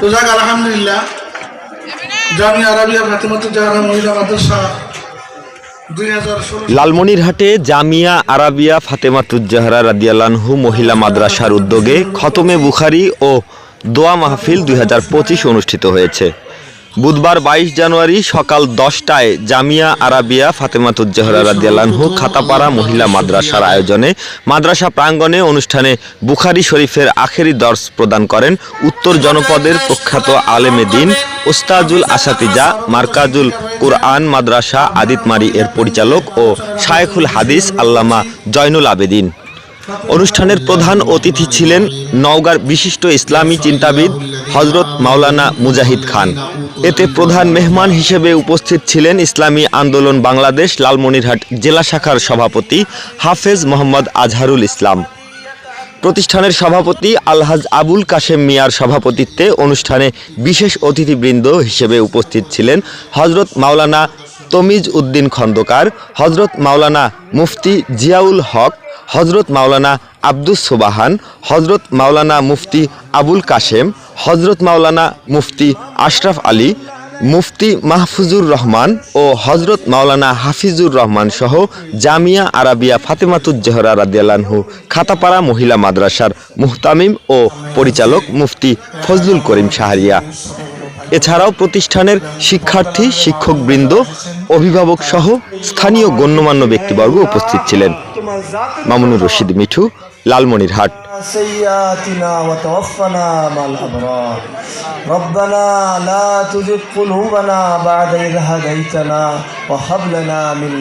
তো যাক আলহামদুলিল্লাহ। জামি আরবিয়া ফাতেমাতুল জাহারা মহিলা মাদ্রাসা লালমনিরহাটে জামিয়া আরাবিয়া ফাতেমাতুজ্জাহরা রাদিয়ালানহু মহিলা মাদ্রাসার উদ্যোগে খতমে বুখারি ও দোয়া মাহফিল দুই হাজার পঁচিশ অনুষ্ঠিত হয়েছে। বুধবার বাইশ জানুয়ারি সকাল দশটায় জামিয়া আরাবিয়া ফাতেমা ফাতেমাতুজ্জাহরা রাদিয়ালানহু খাতাপাড়া মহিলা মাদ্রাসার আয়োজনে মাদ্রাসা প্রাঙ্গণে অনুষ্ঠানে বুখারি শরীফের আখেরি দর্শ প্রদান করেন উত্তর জনপদের প্রখ্যাত আলেমে দিন ওস্তাজুল আসাতিজা, মার্কাজুল কুরআন মাদ্রাসা আদিতমারি এর পরিচালক ও শায়েখুল হাদিস আল্লামা জয়নুল আবেদিন। অনুষ্ঠানের প্রধান অতিথি ছিলেন নওগাঁর বিশিষ্ট ইসলামী চিন্তাবিদ হজরত মাওলানা মুজাহিদ খান। এতে প্রধান মেহমান হিসেবে উপস্থিত ছিলেন ইসলামী আন্দোলন বাংলাদেশ লালমনিরহাট জেলা শাখার সভাপতি হাফেজ মোহাম্মদ আজহারুল ইসলাম। প্রতিষ্ঠানের সভাপতি আলহাজ আবুল কাশেম মিয়ার সভাপতিত্বে অনুষ্ঠানে বিশেষ অতিথিবৃন্দ হিসেবে উপস্থিত ছিলেন হজরত মাওলানা তমিজ উদ্দিন খন্দকার হজরত মাওলানা মুফতি জিয়াউল হক হজরত মাওলানা আব্দুস সোবাহান হজরত মাওলানা মুফতি আবুল কাশেম হজরত মাওলানা মুফতি আশরাফ আলী, মুফতি মাহফুজুর রহমান ও হজরত মাওলানা হাফিজুর রহমান সহ জামিয়া আরাবিয়া ফাতেমাতুজ্জহরা রাদিয়ালানহু খাতাপাড়া মহিলা মাদ্রাসার মুহতামিম ও পরিচালক মুফতি ফজলুল করিম শাহরিয়া। এছাড়াও প্রতিষ্ঠানের শিক্ষার্থী শিক্ষকবৃন্দ অভিভাবক সহ স্থানীয় গণ্যমান্য ব্যক্তিবর্গ উপস্থিত ছিলেন মামুনুর রশিদ মিঠু লালমনিরহাট سيئاتنا وتوفنا مع الأبرار ربنا لا تزغ قلوبنا بعد إذ هديتنا وهب لنا من